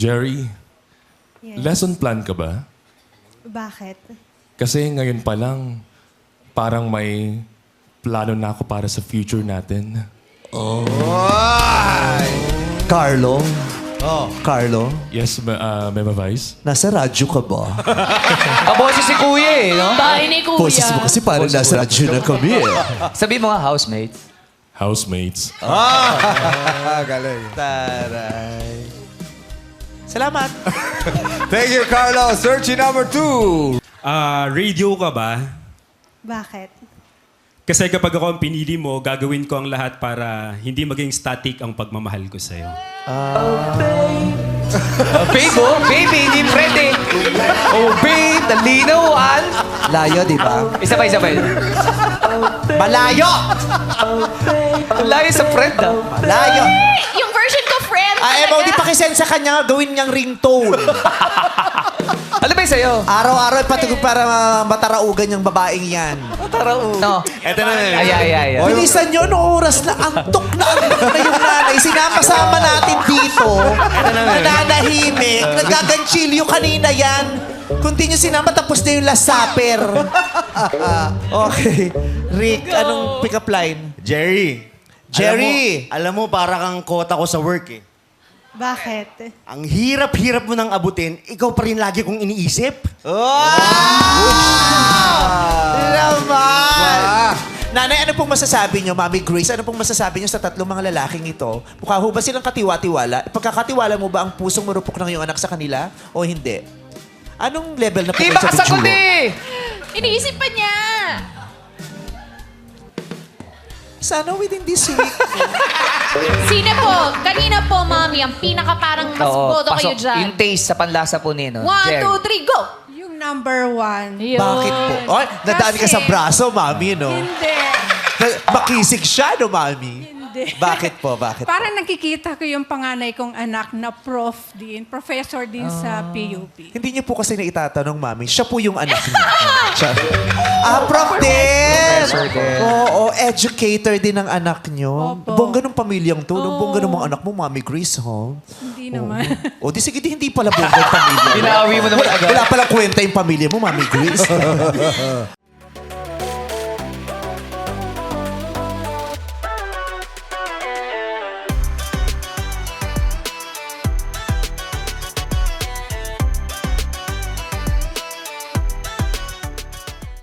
Jerry, Yes. lesson plan ka ba? Bakit? Kasi ngayon pa lang, parang may plano na ako para sa future natin. Carlo? Oh. Carlo? Yes, ma- uh, Mema Vice? Nasa radyo ka ba? Kaboses si Kuya eh, no? Bahay ni Kuya. Boses mo kasi parang nasa radyo na kami eh. Sabi mo nga, housemates. Housemates. Ah, galing. Taray. Salamat. Thank you, Carlo. Searching number two. Ah, radio ka ba? Bakit? Kasi kapag ako ang pinili mo, gagawin ko ang lahat para hindi maging static ang pagmamahal ko sa'yo. Oh, babe, oh. Babe, hindi friend eh. Oh, babe, talinawan. Layo, di ba? Isa pa, isa pa. Malayo! Layo sa friend, ah. Malayo! Yung. Ah, Emo, di pakisend sa kanya, gawin niyang ringtone. Ano ba yung sa'yo? Araw-araw patugog para uh, mataraugan yung babaeng yan. No. Eto na Ay, ay, ay, ay. Bilisan nyo, no oras na antok na antok na yung nanay. Sinama-sama natin dito. Nananahimik. Nagaganchilyo kanina yan. Kung di nyo sinama, tapos na yung last supper. okay. Rick, anong pick-up line? Jerry. Jerry! Alam mo, alam mo, para kang kota ko sa work eh. Bakit? Ang hirap-hirap mo nang abutin, ikaw pa rin lagi kong iniisip. Naman! Nanay, ano pong masasabi nyo, Mami Grace? Ano pong masasabi nyo sa tatlong mga lalaking ito? Mukha ho ba silang katiwa-tiwala? Pagkakatiwala mo ba ang pusong marupok ng iyong anak sa kanila o hindi? Anong level na po Di kayo ba sa kasagot bitsulo? eh? Iniisip pa niya. Sana within this week. Sino po? Kanina po, mami, ang pinaka parang mas boto kayo pasok. dyan. Yung taste sa panlasa po ni, no? One, Jerry. two, three, go! Yung number one. Yun. Bakit po? Oy, nadaan ka Kasi- sa braso, Mami, no? Hindi. Na- Makisig siya, no, Mami? Hindi. Bakit po? Bakit po? Parang nakikita ko yung panganay kong anak na prof din, professor din sa PUP. Hindi niyo po kasi naitatanong, Mami. Siya po yung anak niya. Siya. Ah, prof din! Professor din. Oo, educator din ang anak niyo. Opo. Bongga ng pamilyang to. Oh. Bongga ng mga anak mo, Mami Grace, ha? Hindi naman. O, di sige, di, hindi pala bongga ang pamilya. Pinaawi mo naman agad. Wala palang kwenta yung pamilya mo, Mami Grace.